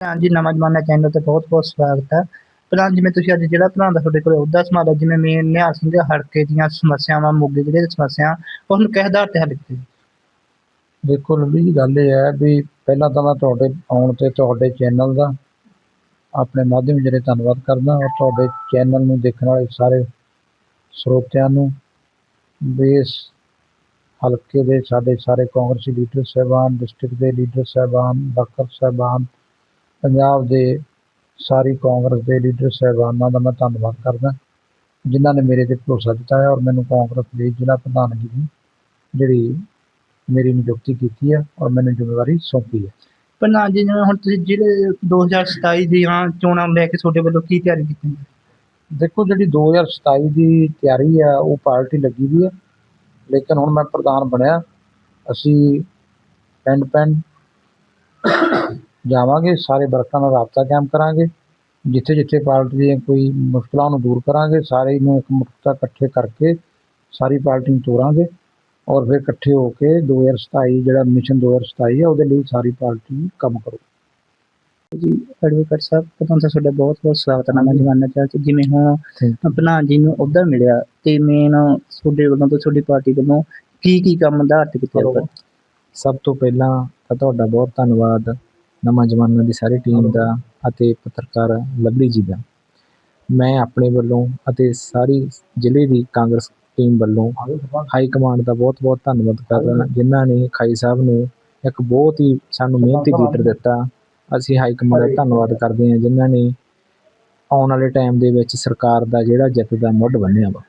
ਹਾਂਜੀ ਨਵਾਂ ਜ਼ਮਾਨਾ ਚੈਨਲ ਤੇ ਬਹੁਤ ਬਹੁਤ ਸਵਾਗਤ ਹੈ। ਪ੍ਰਧਾਨ ਜਿਵੇਂ ਤੁਸੀਂ ਅੱਜ ਜਿਹੜਾ ਪ੍ਰਧਾਨ ਦਾ ਤੁਹਾਡੇ ਕੋਲ ਅਹੁਦਾ ਸੰਭਾਲਿਆ ਜਿਵੇਂ ਮੇਨ ਨਿਹਾਲ ਸਿੰਘ ਦੇ ਹਲਕੇ ਦੀਆਂ ਸਮੱਸਿਆਵਾਂ, ਮੋਗੇ ਜ਼ਿਲ੍ਹੇ ਦੀਆਂ ਸਮੱਸਿਆ ਉਸ ਨੂੰ ਕਿਸ ਆਧਾਰ ਤੇ ਹੱਲ ਕੀਤੀ? ਦੇਖੋ ਲੱਭੀ ਜੀ, ਗੱਲ ਇਹ ਹੈ ਵੀ ਪਹਿਲਾਂ ਤਾਂ ਮੈਂ ਤੁਹਾਡੇ ਆਉਣ ਤੇ ਤੁਹਾਡੇ ਚੈਨਲ ਦਾ ਆਪਣੇ ਮਾਧਿਅਮ ਜਿਹੜੇ ਧੰਨਵਾਦ ਕਰਦਾ ਔਰ ਤੁਹਾਡੇ ਚੈਨਲ ਨੂੰ ਦੇਖਣ ਵਾਲੇ ਸਾਰੇ ਸਰੋਤਿਆਂ ਨੂੰ ਬੇਸ ਹਲਕੇ ਦੇ ਸਾਡੇ ਸਾਰੇ ਕਾਂਗਰਸੀ ਲੀਡਰ ਸਾਹਿਬਾਨ ਡਿਸਟ੍ਰਿਕਟ ਦੇ ਲੀਡਰ ਸਾਹਿਬਾਨ ਡਾਕਟਰ ਸਾਹਿਬਾਨ ਪੰਜਾਬ ਦੇ ਸਾਰੀ ਕਾਂਗਰਸ ਦੇ ਲੀਡਰ ਸਾਹਿਬਾਨਾਂ ਦਾ ਮੈਂ ਧੰਨਵਾਦ ਕਰਦਾ। ਜਿਨ੍ਹਾਂ ਨੇ ਮੇਰੇ ਤੇ ਭਰੋਸਾ ਦਿੱਤਾ ਹੈ ਔਰ ਮੈਨੂੰ ਕਾਂਗਰਸ ਦੇ ਜ਼ਿਲ੍ਹਾ ਪ੍ਰਧਾਨਗੀ ਦੀ ਜਿਹੜੀ ਮੇਰੀ ਨਿਯੁਕਤੀ ਕੀਤੀ ਹੈ ਔਰ ਮੈਨੂੰ ਜ਼ਿੰਮੇਵਾਰੀ ਸੌਂਪੀ ਹੈ। ਪ੍ਰਧਾਨ ਜੀ ਜਿਵੇਂ ਹੁਣ ਤੁਸੀਂ ਜ਼ਿਲ੍ਹੇ 2027 ਦੀਆਂ ਚੋਣਾਂ ਨੂੰ ਲੈ ਕੇ ਤੁਹਾਡੇ ਵੱਲੋਂ ਕੀ ਤਿਆਰੀ ਕੀਤੀ ਹੈ? ਦੇਖੋ ਜਿਹੜੀ 2027 ਦੀ ਤਿਆਰੀ ਹੈ ਉਹ ਪਾਰਟੀ ਲੱਗੀ ਵੀ ਹੈ। ਲੇਕਿਨ ਹੁਣ ਮੈਂ ਪ੍ਰਧਾਨ ਬਣਿਆ। ਅਸੀਂ ਪਿੰਡ ਪਿੰਡ ਜਾਵਾਂਗੇ ਸਾਰੇ ਵਰਕਰਾਂ ਨਾਲ ਰਾਬਤਾ ਕਾਇਮ ਕਰਾਂਗੇ ਜਿੱਥੇ ਜਿੱਥੇ ਪਾਰਟੀ ਦੀਆਂ ਕੋਈ ਮੁਸ਼ਕਲਾਂ ਨੂੰ ਦੂਰ ਕਰਾਂਗੇ ਸਾਰੇ ਨੂੰ ਇੱਕ ਮੁਕਤਾ ਇਕੱਠੇ ਕਰਕੇ ਸਾਰੀ ਪਾਰਟੀ ਨੂੰ ਤੋਰਾਂਗੇ ਔਰ ਫਿਰ ਇਕੱਠੇ ਹੋ ਕੇ 2027 ਜਿਹੜਾ ਮਿਸ਼ਨ 2027 ਹੈ ਉਹਦੇ ਲਈ ਸਾਰੀ ਪਾਰਟੀ ਕੰਮ ਕਰੂ ਜੀ ਐਡਵੋਕੇਟ ਸਾਹਿਬ ਪ੍ਰਧਾਨ ਸਾਹਿਬ ਤੁਹਾਡਾ ਬਹੁਤ ਬਹੁਤ ਸਵਾਗਤ ਹੈ ਜ਼ਮਾਨਾ ਚੈਨਲ ਤੇ ਜਿਵੇਂ ਹੁਣ ਪ੍ਰਧਾਨ ਜੀ ਨੂੰ ਅਹੁਦਾ ਮਿਲਿਆ ਤੇ ਮੇਨ ਤੁਹਾਡੇ ਵੱਲੋਂ ਤੇ ਤੁਹਾਡੀ ਪਾਰਟੀ ਵੱਲੋਂ ਕੀ ਕੀ ਕੰਮ ਆਧਾਰ ਤੇ ਕੀਤੇ ਸਭ ਤੋਂ ਪਹਿਲਾਂ ਤਾਂ ਤੁਹਾਡਾ ਬਹੁਤ ਧੰਨਵਾਦ ਨਵਾਂ ਜ਼ਮਾਨਾ ਦੀ ਸਾਰੀ ਟੀਮ ਦਾ ਅਤੇ ਪੱਤਰਕਾਰ ਲਵਲੀ ਜੀ ਦਾ। ਮੈਂ ਆਪਣੇ ਵੱਲੋਂ ਅਤੇ ਸਾਰੀ ਜ਼ਿਲ੍ਹੇ ਦੀ ਕਾਂਗਰਸ ਟੀਮ ਵੱਲੋਂ ਹਾਈ ਕਮਾਂਡ ਦਾ ਬਹੁਤ ਬਹੁਤ ਧੰਨਵਾਦ ਕਰਦਾ ਜਿਨ੍ਹਾਂ ਨੇ ਖਾਈ ਸਾਹਿਬ ਨੂੰ ਇੱਕ ਬਹੁਤ ਹੀ ਸਾਨੂੰ ਮਿਹਨਤੀ ਲੀਡਰ ਦਿੱਤਾ। ਅਸੀਂ ਹਾਈ ਕਮਾਂਡ ਦਾ ਧੰਨਵਾਦ ਕਰਦੇ ਹਾਂ ਜਿਨ੍ਹਾਂ ਨੇ ਆਉਣ ਵਾਲੇ ਟਾਈਮ ਦੇ ਵਿੱਚ ਸਰਕਾਰ ਦਾ ਜਿਹੜਾ ਜਿੱਤ ਦਾ ਮੁੱਢ ਬੰਨ੍ਹਿਆ ਵਾ।